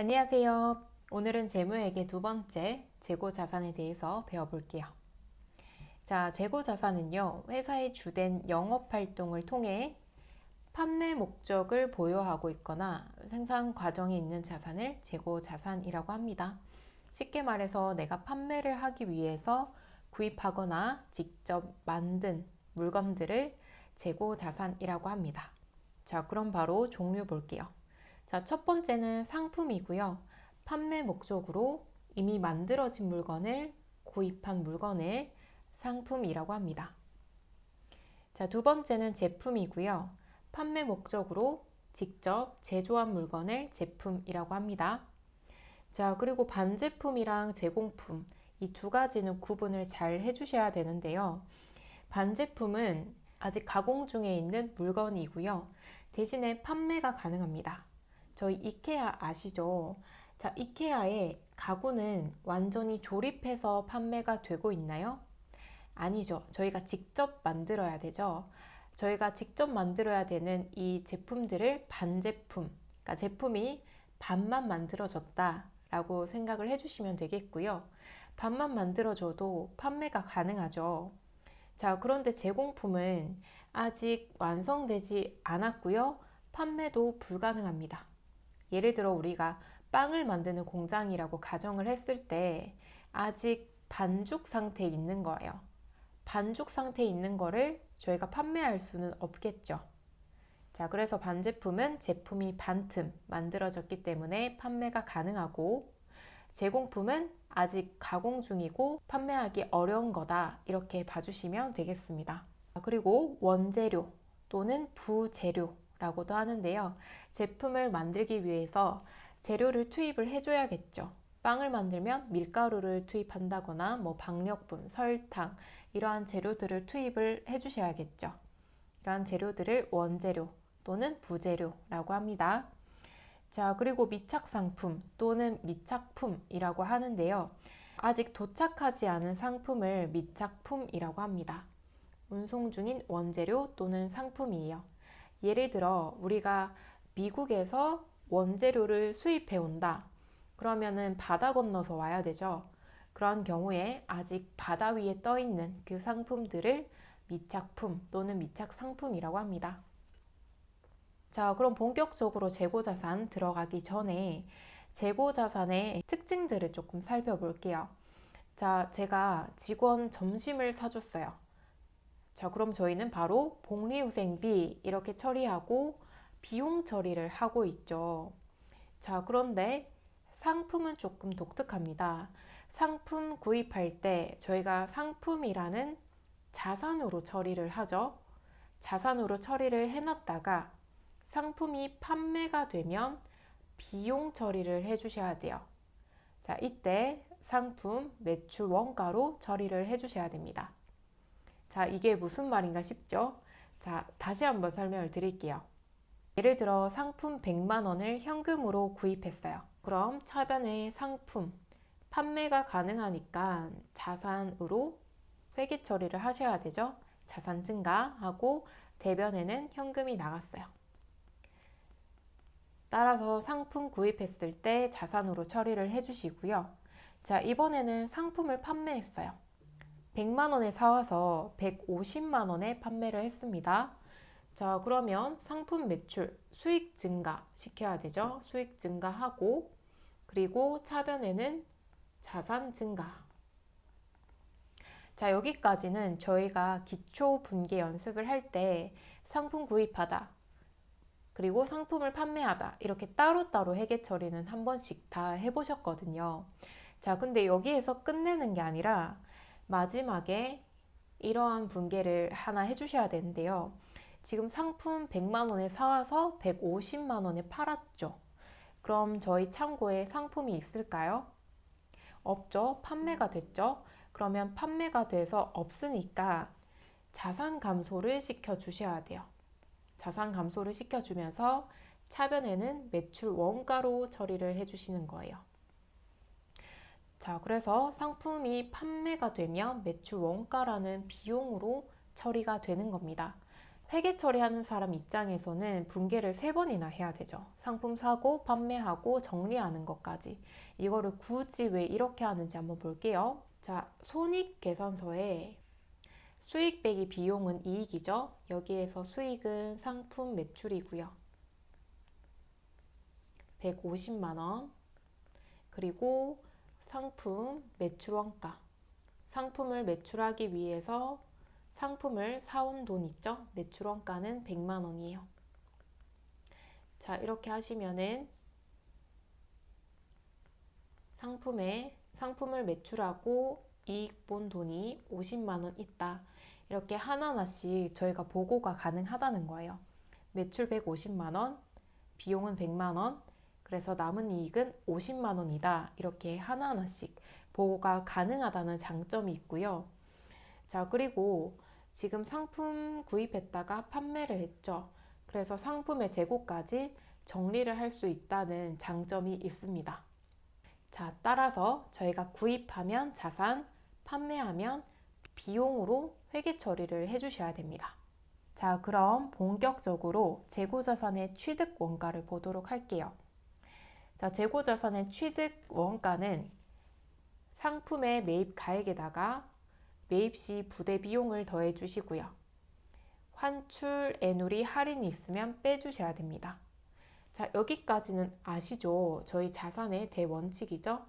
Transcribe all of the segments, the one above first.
안녕하세요. 오늘은 재무회계 두 번째 재고 자산에 대해서 배워볼게요. 자, 재고 자산은요, 회사의 주된 영업 활동을 통해 판매 목적을 보유하고 있거나 생산 과정에 있는 자산을 재고 자산이라고 합니다. 쉽게 말해서 내가 판매를 하기 위해서 구입하거나 직접 만든 물건들을 재고 자산이라고 합니다. 자, 그럼 바로 종류 볼게요. 자, 첫 번째는 상품이고요. 판매 목적으로 이미 만들어진 물건을 구입한 물건을 상품이라고 합니다. 자, 두 번째는 제품이고요. 판매 목적으로 직접 제조한 물건을 제품이라고 합니다. 자, 그리고 반제품이랑 제공품 이 두 가지는 구분을 잘 해주셔야 되는데요. 반제품은 아직 가공 중에 있는 물건이고요. 대신에 판매가 가능합니다. 저희 이케아 아시죠? 자, 이케아의 가구는 완전히 조립해서 판매가 되고 있나요? 아니죠. 저희가 직접 만들어야 되죠. 저희가 직접 만들어야 되는 이 제품들을 반제품, 그러니까 제품이 반만 만들어졌다 라고 생각을 해주시면 되겠고요. 반만 만들어줘도 판매가 가능하죠. 자, 그런데 제공품은 아직 완성되지 않았고요. 판매도 불가능합니다. 예를 들어 우리가 빵을 만드는 공장이라고 가정을 했을 때 아직 반죽 상태에 있는 거예요. 반죽 상태에 있는 거를 저희가 판매할 수는 없겠죠. 자, 그래서 반제품은 제품이 반틈 만들어졌기 때문에 판매가 가능하고 제공품은 아직 가공 중이고 판매하기 어려운 거다. 이렇게 봐주시면 되겠습니다. 그리고 원재료 또는 부재료 라고도 하는데요. 제품을 만들기 위해서 재료를 투입을 해줘야겠죠. 빵을 만들면 밀가루를 투입한다거나 뭐 박력분, 설탕 이러한 재료들을 투입을 해주셔야겠죠. 이러한 재료들을 원재료 또는 부재료라고 합니다. 자, 그리고 미착 상품 또는 미착품이라고 하는데요. 아직 도착하지 않은 상품을 미착품이라고 합니다. 운송 중인 원재료 또는 상품이에요. 예를 들어 우리가 미국에서 원재료를 수입해 온다. 그러면은 바다 건너서 와야 되죠. 그런 경우에 아직 바다 위에 떠 있는 그 상품들을 미착품 또는 미착 상품이라고 합니다. 자, 그럼 본격적으로 재고 자산 들어가기 전에 재고 자산의 특징들을 조금 살펴볼게요. 자, 제가 직원 점심을 사줬어요. 자, 그럼 저희는 바로 복리후생비 이렇게 처리하고 비용 처리를 하고 있죠. 자, 그런데 상품은 조금 독특합니다. 상품 구입할 때 저희가 상품이라는 자산으로 처리를 하죠. 자산으로 처리를 해놨다가 상품이 판매가 되면 비용 처리를 해주셔야 돼요. 자, 이때 상품 매출 원가로 처리를 해주셔야 됩니다. 자, 이게 무슨 말인가 싶죠? 자, 다시 한번 설명을 드릴게요. 예를 들어 상품 100만 원을 현금으로 구입했어요. 그럼 차변에 상품 판매가 가능하니까 자산으로 회계 처리를 하셔야 되죠. 자산 증가하고 대변에는 현금이 나갔어요. 따라서 상품 구입했을 때 자산으로 처리를 해주시고요. 자, 이번에는 상품을 판매했어요. 100만 원에 사와서 150만 원에 판매를 했습니다. 자, 그러면 상품 매출, 수익 증가 시켜야 되죠. 수익 증가하고, 그리고 차변에는 자산 증가. 자, 여기까지는 저희가 기초 분계 연습을 할 때 상품 구입하다, 그리고 상품을 판매하다, 이렇게 따로따로 회계 처리는 한 번씩 다 해보셨거든요. 자, 근데 여기에서 끝내는 게 아니라 마지막에 이러한 분계를 하나 해주셔야 되는데요. 지금 상품 100만 원에 사와서 150만 원에 팔았죠. 그럼 저희 창고에 상품이 있을까요? 없죠. 판매가 됐죠. 그러면 판매가 돼서 없으니까 자산 감소를 시켜 주셔야 돼요. 자산 감소를 시켜 주면서 차변에는 매출 원가로 처리를 해 주시는 거예요. 자, 그래서 상품이 판매가 되면 매출 원가라는 비용으로 처리가 되는 겁니다. 회계 처리하는 사람 입장에서는 분계를 세 번이나 해야 되죠. 상품 사고, 판매하고, 정리하는 것까지. 이거를 굳이 왜 이렇게 하는지 한번 볼게요. 자, 손익 계산서에 수익 빼기 비용은 이익이죠. 여기에서 수익은 상품 매출이고요. 150만 원. 그리고 상품 매출 원가. 상품을 매출하기 위해서 상품을 사온 돈 있죠? 매출 원가는 100만 원이에요. 자, 이렇게 하시면은 상품에 상품을 매출하고 이익 본 돈이 50만 원 있다. 이렇게 하나하나씩 저희가 보고가 가능하다는 거예요. 매출 150만 원, 비용은 100만 원, 그래서 남은 이익은 50만 원이다. 이렇게 하나하나씩 보고가 가능하다는 장점이 있고요. 자, 그리고 지금 상품 구입했다가 판매를 했죠. 그래서 상품의 재고까지 정리를 할 수 있다는 장점이 있습니다. 자, 따라서 저희가 구입하면 자산, 판매하면 비용으로 회계 처리를 해주셔야 됩니다. 자, 그럼 본격적으로 재고자산의 취득 원가를 보도록 할게요. 자, 재고 자산의 취득 원가는 상품의 매입 가액에다가 매입 시 부대 비용을 더해 주시고요. 환출 애누리 할인이 있으면 빼주셔야 됩니다. 자, 여기까지는 아시죠? 저희 자산의 대원칙이죠?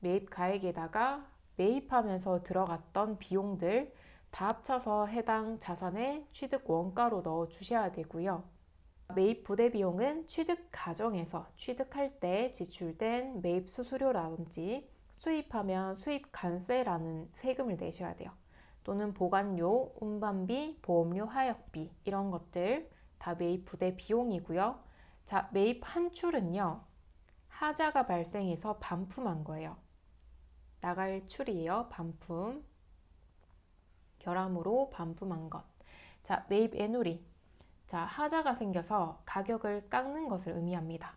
매입 가액에다가 매입하면서 들어갔던 비용들 다 합쳐서 해당 자산의 취득 원가로 넣어 주셔야 되고요. 매입 부대 비용은 취득 과정에서 취득할 때 지출된 매입 수수료라든지 수입하면 수입 관세라는 세금을 내셔야 돼요. 또는 보관료, 운반비, 보험료, 하역비 이런 것들 다 매입 부대 비용이고요. 자, 매입 환출은요. 하자가 발생해서 반품한 거예요. 나갈 출이에요. 반품. 결함으로 반품한 것. 자, 매입 애누리. 자, 하자가 생겨서 가격을 깎는 것을 의미합니다.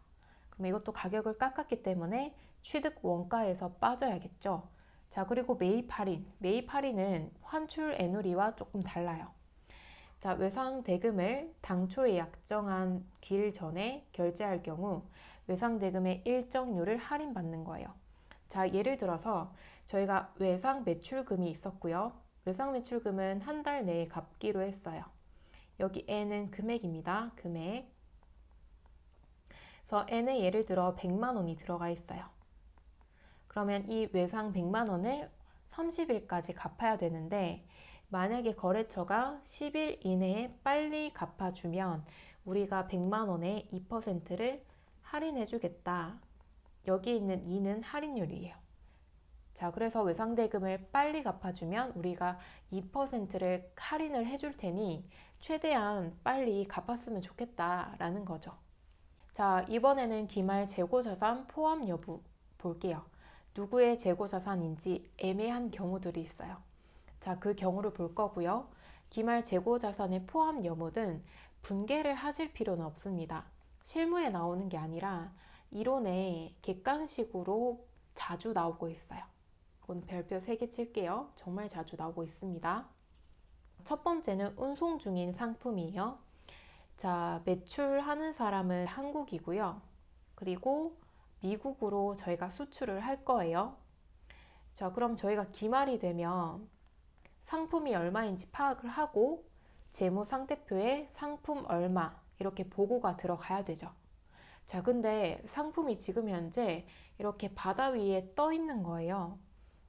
그럼 이것도 가격을 깎았기 때문에 취득 원가에서 빠져야겠죠. 자, 그리고 매입 할인. 매입 할인은 환출 애누리와 조금 달라요. 자, 외상 대금을 당초에 약정한 길 전에 결제할 경우 외상 대금의 일정률을 할인받는 거예요. 자, 예를 들어서 저희가 외상 매출금이 있었고요. 외상 매출금은 한 달 내에 갚기로 했어요. 여기 N은 금액입니다. 금액. 그래서 N에 예를 들어 100만 원이 들어가 있어요. 그러면 이 외상 100만 원을 30일까지 갚아야 되는데 만약에 거래처가 10일 이내에 빨리 갚아주면 우리가 100만 원의 2%를 할인해 주겠다. 여기 있는 2는 할인율이에요. 자, 그래서 외상대금을 빨리 갚아주면 우리가 2%를 할인을 해줄 테니 최대한 빨리 갚았으면 좋겠다라는 거죠. 자, 이번에는 기말 재고자산 포함 여부 볼게요. 누구의 재고자산인지 애매한 경우들이 있어요. 자, 그 경우를 볼 거고요. 기말 재고자산의 포함 여부는 분개를 하실 필요는 없습니다. 실무에 나오는 게 아니라 이론에 객관식으로 자주 나오고 있어요. 오늘 별표 3개 칠게요. 정말 자주 나오고 있습니다. 첫 번째는 운송 중인 상품이에요. 자, 매출하는 사람은 한국이고요. 그리고 미국으로 저희가 수출을 할 거예요. 자, 그럼 저희가 기말이 되면 상품이 얼마인지 파악을 하고 재무 상태표에 상품 얼마 이렇게 보고가 들어가야 되죠. 자, 근데 상품이 지금 현재 이렇게 바다 위에 떠 있는 거예요.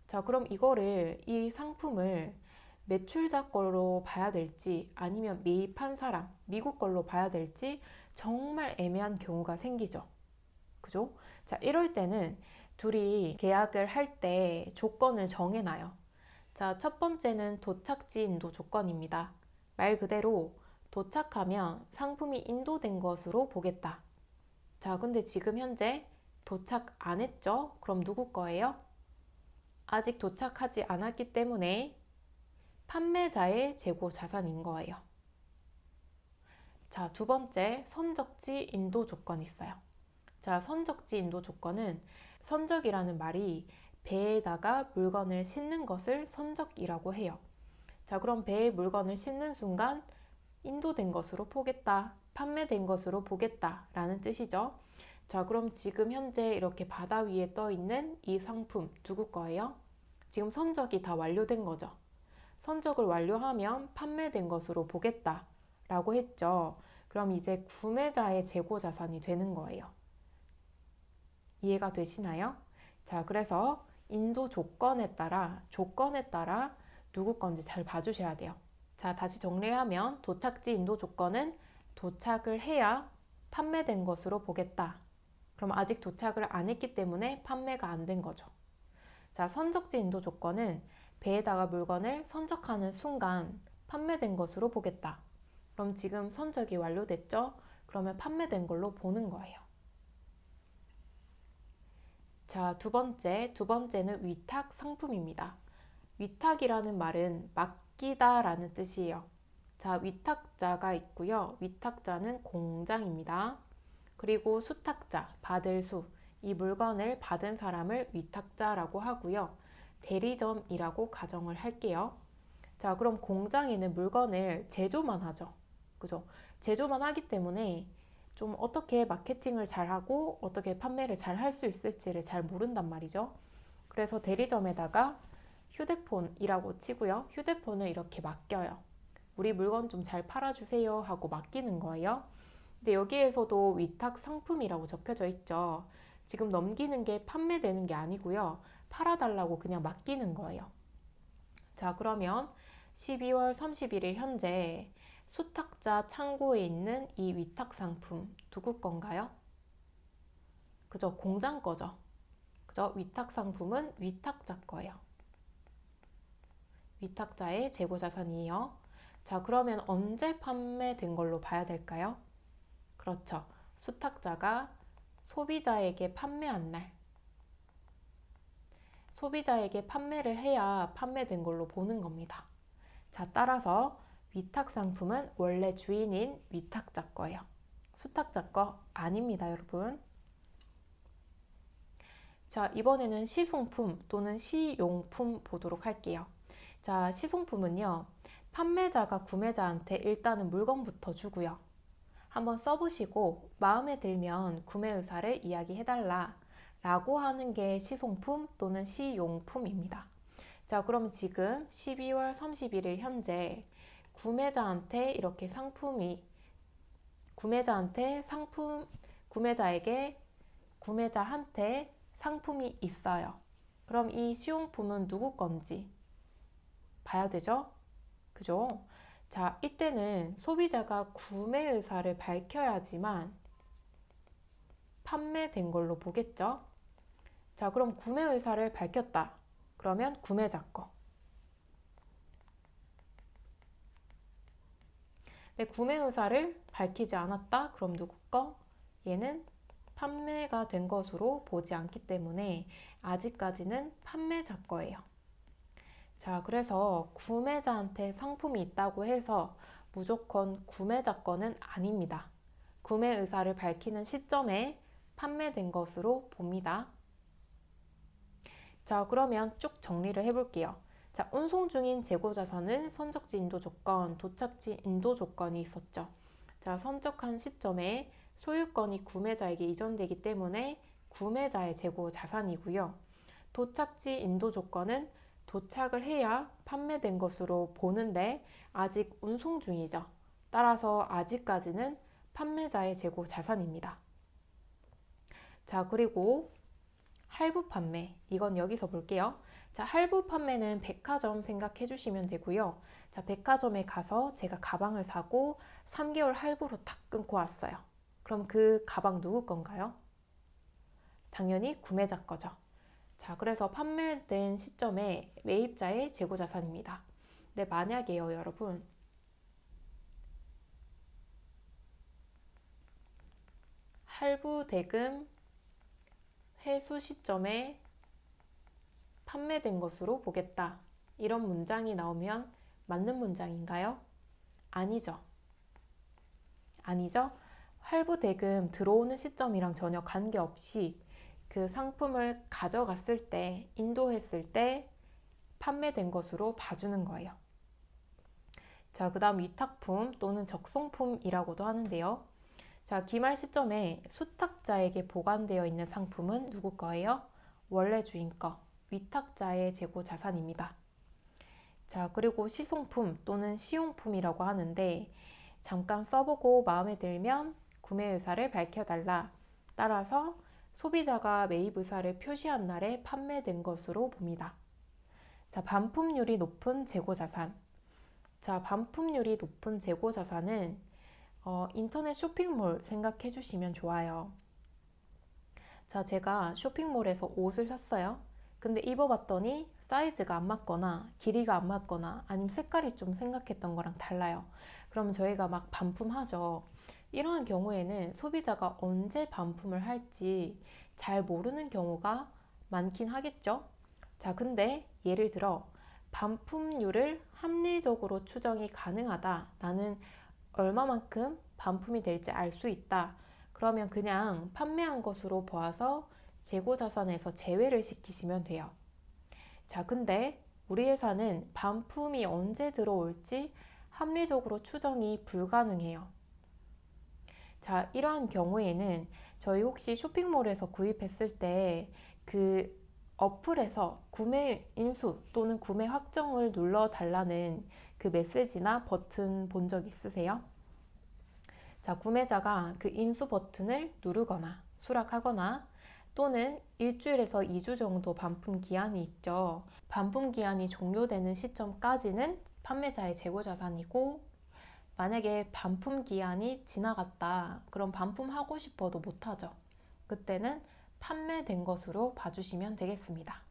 자, 그럼 이거를 이 상품을 매출자 걸로 봐야 될지 아니면 매입한 사람, 미국 걸로 봐야 될지 정말 애매한 경우가 생기죠. 그죠? 자, 이럴 때는 둘이 계약을 할 때 조건을 정해놔요. 자, 첫 번째는 도착지 인도 조건입니다. 말 그대로 도착하면 상품이 인도된 것으로 보겠다. 자, 근데 지금 현재 도착 안 했죠? 그럼 누구 거예요? 아직 도착하지 않았기 때문에 판매자의 재고 자산인 거예요. 자, 두 번째, 선적지 인도 조건이 있어요. 자, 선적지 인도 조건은 선적이라는 말이 배에다가 물건을 싣는 것을 선적이라고 해요. 자, 그럼 배에 물건을 싣는 순간 인도된 것으로 보겠다, 판매된 것으로 보겠다 라는 뜻이죠. 자, 그럼 지금 현재 이렇게 바다 위에 떠 있는 이 상품 누구 거예요? 지금 선적이 다 완료된 거죠. 선적을 완료하면 판매된 것으로 보겠다 라고 했죠. 그럼 이제 구매자의 재고 자산이 되는 거예요. 이해가 되시나요? 자, 그래서 인도 조건에 따라 조건에 따라 누구 건지 잘 봐주셔야 돼요. 자, 다시 정리하면 도착지 인도 조건은 도착을 해야 판매된 것으로 보겠다. 그럼 아직 도착을 안 했기 때문에 판매가 안 된 거죠. 자, 선적지 인도 조건은 배에다가 물건을 선적하는 순간 판매된 것으로 보겠다. 그럼 지금 선적이 완료됐죠? 그러면 판매된 걸로 보는 거예요. 자, 두 번째, 두 번째는 위탁 상품입니다. 위탁이라는 말은 맡기다 라는 뜻이에요. 자, 위탁자가 있고요. 위탁자는 공장입니다. 그리고 수탁자, 받을 수, 이 물건을 받은 사람을 위탁자라고 하고요. 대리점이라고 가정을 할게요. 자, 그럼 공장에는 물건을 제조만 하죠. 그죠? 제조만 하기 때문에 좀 어떻게 마케팅을 잘 하고 어떻게 판매를 잘 할 수 있을지를 잘 모른단 말이죠. 그래서 대리점에다가 휴대폰이라고 치고요. 휴대폰을 이렇게 맡겨요. 우리 물건 좀 잘 팔아주세요 하고 맡기는 거예요. 근데 여기에서도 위탁 상품이라고 적혀져 있죠. 지금 넘기는 게 판매되는 게 아니고요. 팔아달라고 그냥 맡기는 거예요. 자, 그러면 12월 31일 현재 수탁자 창고에 있는 이 위탁 상품 누구 건가요? 그죠? 공장 거죠. 그죠? 위탁 상품은 위탁자 거예요. 위탁자의 재고 자산이에요. 자, 그러면 언제 판매된 걸로 봐야 될까요? 그렇죠. 수탁자가 소비자에게 판매한 날. 소비자에게 판매를 해야 판매된 걸로 보는 겁니다. 자, 따라서 위탁 상품은 원래 주인인 위탁자 거예요. 수탁자 거 아닙니다, 여러분. 자, 이번에는 시송품 또는 시용품 보도록 할게요. 자, 시송품은요. 판매자가 구매자한테 일단은 물건부터 주고요. 한번 써보시고 마음에 들면 구매 의사를 이야기해달라 라고 하는 게 시송품 또는 시용품입니다. 자, 그럼 지금 12월 31일 현재 구매자한테 이렇게 상품이 구매자한테 상품 구매자에게 구매자한테 상품이 있어요. 그럼 이 시용품은 누구 건지 봐야 되죠? 그죠? 자, 이때는 소비자가 구매 의사를 밝혀야지만 판매된 걸로 보겠죠? 자, 그럼 구매 의사를 밝혔다. 그러면 구매자 거. 내 구매 의사를 밝히지 않았다. 그럼 누구 거? 얘는 판매가 된 것으로 보지 않기 때문에 아직까지는 판매자 거예요. 자, 그래서 구매자한테 상품이 있다고 해서 무조건 구매자 거는 아닙니다. 구매 의사를 밝히는 시점에 판매된 것으로 봅니다. 자, 그러면 쭉 정리를 해볼게요. 자, 운송 중인 재고 자산은 선적지 인도 조건, 도착지 인도 조건이 있었죠. 자, 선적한 시점에 소유권이 구매자에게 이전되기 때문에 구매자의 재고 자산이고요. 도착지 인도 조건은 도착을 해야 판매된 것으로 보는데 아직 운송 중이죠. 따라서 아직까지는 판매자의 재고 자산입니다. 자, 그리고 할부 판매. 이건 여기서 볼게요. 자, 할부 판매는 백화점 생각해 주시면 되고요. 자, 백화점에 가서 제가 가방을 사고 3개월 할부로 탁 끊고 왔어요. 그럼 그 가방 누구 건가요? 당연히 구매자 거죠. 자, 그래서 판매된 시점에 매입자의 재고 자산입니다. 네, 만약에요, 여러분. 할부 대금 회수 시점에 판매된 것으로 보겠다. 이런 문장이 나오면 맞는 문장인가요? 아니죠. 아니죠. 할부 대금 들어오는 시점이랑 전혀 관계없이 그 상품을 가져갔을 때, 인도했을 때 판매된 것으로 봐주는 거예요. 자, 그 다음 위탁품 또는 적송품이라고도 하는데요. 자, 기말 시점에 수탁자에게 보관되어 있는 상품은 누구 거예요? 원래 주인 거, 위탁자의 재고 자산입니다. 자, 그리고 시송품 또는 시용품이라고 하는데 잠깐 써보고 마음에 들면 구매 의사를 밝혀달라. 따라서 소비자가 매입 의사를 표시한 날에 판매된 것으로 봅니다. 자, 반품률이 높은 재고 자산. 자, 반품률이 높은 재고 자산은 어, 인터넷 쇼핑몰 생각해 주시면 좋아요. 자, 제가 쇼핑몰에서 옷을 샀어요. 근데 입어봤더니 사이즈가 안 맞거나 길이가 안 맞거나 아니면 색깔이 좀 생각했던 거랑 달라요. 그럼 저희가 막 반품하죠. 이러한 경우에는 소비자가 언제 반품을 할지 잘 모르는 경우가 많긴 하겠죠. 자, 근데 예를 들어 반품률을 합리적으로 추정이 가능하다. 나는 얼마만큼 반품이 될지 알 수 있다. 그러면 그냥 판매한 것으로 보아서 재고 자산에서 제외를 시키시면 돼요. 자, 근데 우리 회사는 반품이 언제 들어올지 합리적으로 추정이 불가능해요. 자, 이러한 경우에는 저희 혹시 쇼핑몰에서 구입했을 때 그 어플에서 구매 인수 또는 구매 확정을 눌러 달라는 그 메시지나 버튼 본 적 있으세요? 자, 구매자가 그 인수 버튼을 누르거나 수락하거나 또는 일주일에서 2주 정도 반품 기한이 있죠. 반품 기한이 종료되는 시점까지는 판매자의 재고 자산이고 만약에 반품 기한이 지나갔다. 그럼 반품하고 싶어도 못하죠. 그때는 판매된 것으로 봐주시면 되겠습니다.